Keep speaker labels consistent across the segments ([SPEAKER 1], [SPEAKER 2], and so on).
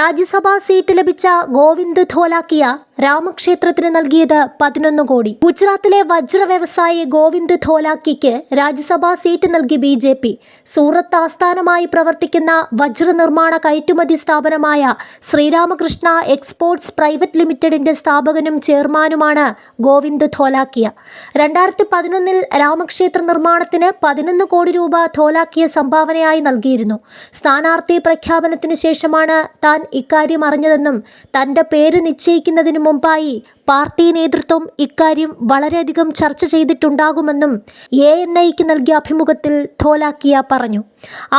[SPEAKER 1] രാജ്യസഭാ seat ലഭിച്ച ഗോവിന്ദ് ധോലാക്കിയ രാമക്ഷേത്രത്തിന് നൽകിയത് പതിനൊന്ന് കോടി. ഗുജറാത്തിലെ വജ്ര വ്യവസായി ഗോവിന്ദ് ധോലാക്കിക്ക് രാജ്യസഭാ സീറ്റ് നൽകി ബി ജെ പി. സൂറത്ത് ആസ്ഥാനമായി പ്രവർത്തിക്കുന്ന വജ്ര നിർമ്മാണ കയറ്റുമതി സ്ഥാപനമായ ശ്രീരാമകൃഷ്ണ എക്സ്പോർട്സ് പ്രൈവറ്റ് ലിമിറ്റഡിന്റെ സ്ഥാപകനും ചെയർമാനുമാണ് ഗോവിന്ദ് ധോലാക്കിയ. രണ്ടായിരത്തി പതിനൊന്നിൽ രാമക്ഷേത്ര നിർമ്മാണത്തിന് പതിനൊന്ന് കോടി രൂപ ധോലാക്കിയ സംഭാവനയായി നൽകിയിരുന്നു. സ്ഥാനാർത്ഥി പ്രഖ്യാപനത്തിന് ശേഷമാണ് താൻ ഇക്കാര്യം അറിഞ്ഞതെന്നും തന്റെ പേര് നിശ്ചയിക്കുന്നതിന് മുമ്പായി പാർട്ടി നേതൃത്വം ഇക്കാര്യം വളരെയധികം ചർച്ച ചെയ്തിട്ടുണ്ടാകുമെന്നും എ എൻ ഐക്ക് നൽകിയ അഭിമുഖത്തിൽ ധോലാക്കിയ പറഞ്ഞു.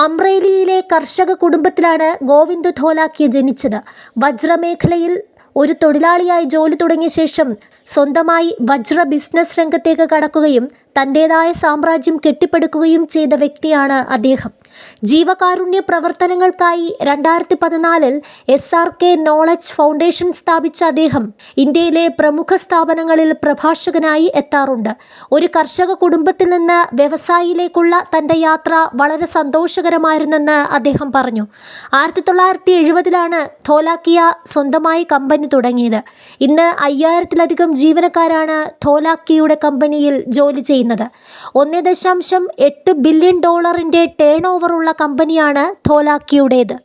[SPEAKER 1] അമ്രേലിയിലെ കർഷക കുടുംബത്തിലാണ് ഗോവിന്ദ് ധോലാക്കിയ ജനിച്ചത്. വജ്രമേഖലയിൽ ഒരു തൊഴിലാളിയായി ജോലി തുടങ്ങിയ ശേഷം സ്വന്തമായി വജ്ര ബിസിനസ് രംഗത്തേക്ക് കടക്കുകയും തന്റെതായ സാമ്രാജ്യം കെട്ടിപ്പടുക്കുകയും ചെയ്ത വ്യക്തിയാണ് അദ്ദേഹം. ജീവകാരുണ്യ പ്രവർത്തനങ്ങൾക്കായി രണ്ടായിരത്തി പതിനാലിൽ S R K knowledge foundation സ്ഥാപിച്ച അദ്ദേഹം ഇന്ത്യയിലെ പ്രമുഖ സ്ഥാപനങ്ങളിൽ പ്രഭാഷകനായി എത്താറുണ്ട്. ഒരു കർഷക കുടുംബത്തിൽ നിന്ന് വ്യവസായിയിലേക്കുള്ള തന്റെ യാത്ര വളരെ സന്തോഷകരമായിരുന്നെന്ന് അദ്ദേഹം പറഞ്ഞു. ആയിരത്തി തൊള്ളായിരത്തി എഴുപതിലാണ് ധോലാക്കിയ സ്വന്തമായി കമ്പനി തുടങ്ങിയത്. ഇന്ന് അയ്യായിരത്തിലധികം ജീവനക്കാരാണ് ധോലാക്കിയുടെ കമ്പനിയിൽ ജോലി ചെയ്യുന്നത്. ഒന്ന് ദശാംശം എട്ട് ബില്യൺ ഡോളറിന്റെ ടേൺ ഓവറുള്ള കമ്പനിയാണ് ധോലാക്കിയുടേത്